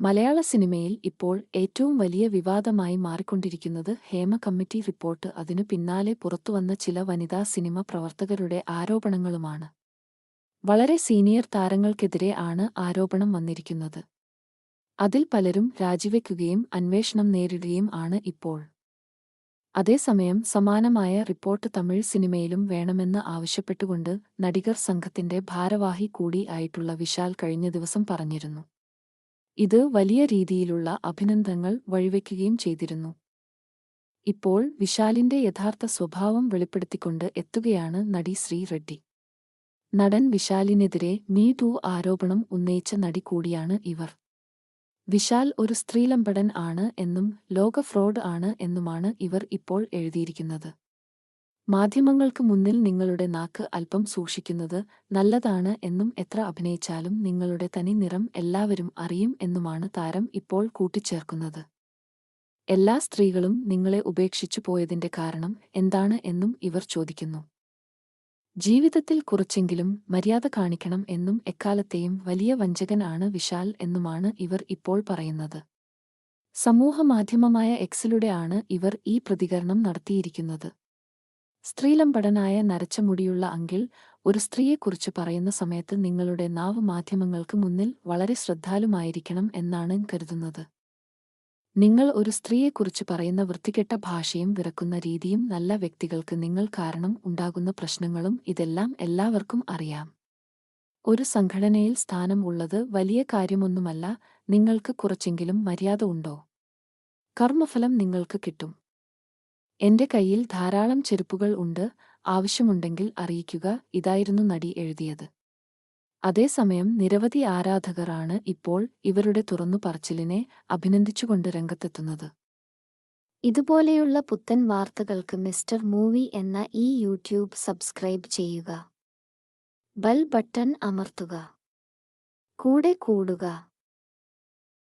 മലയാള സിനിമയിൽ ഇപ്പോൾ ഏറ്റവും വലിയ വിവാദമായി മാറിക്കൊണ്ടിരിക്കുന്നത് ഹേമ കമ്മിറ്റി റിപ്പോർട്ട്. അതിനു പിന്നാലെ പുറത്തുവന്ന ചില വനിതാ സിനിമ പ്രവർത്തകരുടെ ആരോപണങ്ങളുമാണ്. വളരെ സീനിയർ താരങ്ങൾക്കെതിരെ ആണ് ആരോപണം വന്നിരിക്കുന്നത്. അതിൽ പലരും രാജിവെക്കുകയും അന്വേഷണം നേരിടുകയും ആണ് ഇപ്പോൾ. അതേസമയം സമാനമായ റിപ്പോർട്ട് തമിഴ് സിനിമയിലും വേണമെന്ന് ആവശ്യപ്പെട്ടുകൊണ്ട് നടികർ സംഘത്തിന്റെ ഭാരവാഹി കൂടി ആയിട്ടുള്ള വിശാൽ കഴിഞ്ഞ ദിവസം പറഞ്ഞിരുന്നു. ഇത് വലിയ രീതിയിലുള്ള അഭിനന്ദനങ്ങൾ വഴിവെക്കുകയും ചെയ്തിരുന്നു. ഇപ്പോൾ വിശാലിന്റെ യഥാർത്ഥ സ്വഭാവം വെളിപ്പെടുത്തിക്കൊണ്ട് എത്തുകയാണ് നടി ശ്രീ റെഡ്ഡി. നടൻ വിശാലിനെതിരെ മീ ടു ആരോപണം ഉന്നയിച്ച നടി കൂടിയാണ് ഇവർ. വിശാൽ ഒരു സ്ത്രീലമ്പടൻ ആണ് എന്നും ലോക ഫ്രോഡ് ആണ് എന്നുമാണ് ഇവർ ഇപ്പോൾ എഴുതിയിരിക്കുന്നത്. മാധ്യമങ്ങൾക്ക് മുന്നിൽ നിങ്ങളുടെ നാക്ക് അല്പം സൂക്ഷിക്കുന്നത് നല്ലതാണ് എന്നും എത്ര അഭിനയിച്ചാലും നിങ്ങളുടെ തനി നിറം എല്ലാവരും അറിയും എന്നുമാണ് താരം ഇപ്പോൾ കൂട്ടിച്ചേർക്കുന്നത്. എല്ലാ സ്ത്രീകളും നിങ്ങളെ ഉപേക്ഷിച്ചു പോയതിന്റെ കാരണം എന്താണ് എന്നും ഇവർ ചോദിക്കുന്നു. ജീവിതത്തിൽ കുറച്ചെങ്കിലും മര്യാദ കാണിക്കണം എന്നും എക്കാലത്തെയും വലിയ വഞ്ചകൻ ആണ് വിശാൽ എന്നുമാണ് ഇവർ ഇപ്പോൾ പറയുന്നത്. സമൂഹമാധ്യമമായ എക്സിലൂടെയാണ് ഇവർ ഈ പ്രതികരണം നടത്തിയിരിക്കുന്നത്. സ്ത്രീലമ്പടനായ നരച്ച മുടിയുള്ള അങ്കിൾ ഒരു സ്ത്രീയെക്കുറിച്ച് പറയുന്ന സമയത്ത് നിങ്ങളുടെ നാവ് മാധ്യമങ്ങൾക്ക് മുന്നിൽ വളരെ ശ്രദ്ധാലുമായിരിക്കണം എന്നാണ് കരുതുന്നത്. നിങ്ങൾ ഒരു സ്ത്രീയെക്കുറിച്ച് പറയുന്ന വൃത്തികെട്ട ഭാഷയും വിറക്കുന്ന രീതിയും നല്ല വ്യക്തികൾക്ക് നിങ്ങൾ കാരണം ഉണ്ടാകുന്ന പ്രശ്നങ്ങളും ഇതെല്ലാം എല്ലാവർക്കും അറിയാം. ഒരു സംഘടനയിൽ സ്ഥാനം ഉള്ളത് വലിയ കാര്യമൊന്നുമല്ല നിങ്ങൾക്ക് കുറച്ചെങ്കിലും മര്യാദ ഉണ്ടോ? കർമ്മഫലം നിങ്ങൾക്ക് കിട്ടും. എന്റെ കയ്യിൽ ധാരാളം ചെരുപ്പുകൾ ഉണ്ട് ആവശ്യമുണ്ടെങ്കിൽ അറിയിക്കുക ഇതായിരുന്നു നടി എഴുതിയത്. അതേസമയം നിരവധി ആരാധകരാണ് ഇപ്പോൾ ഇവരുടെ തുറന്നു പറച്ചിലിനെ അഭിനന്ദിച്ചുകൊണ്ട് രംഗത്തെത്തുന്നത്. ഇതുപോലെയുള്ള പുത്തൻ വാർത്തകൾക്ക് മിസ്റ്റർ മൂവി എന്ന ഈ യൂട്യൂബ് സബ്സ്ക്രൈബ് ചെയ്യുക. ബൽ ബട്ടൺ അമർത്തുക. കൂടെ കൂടുക.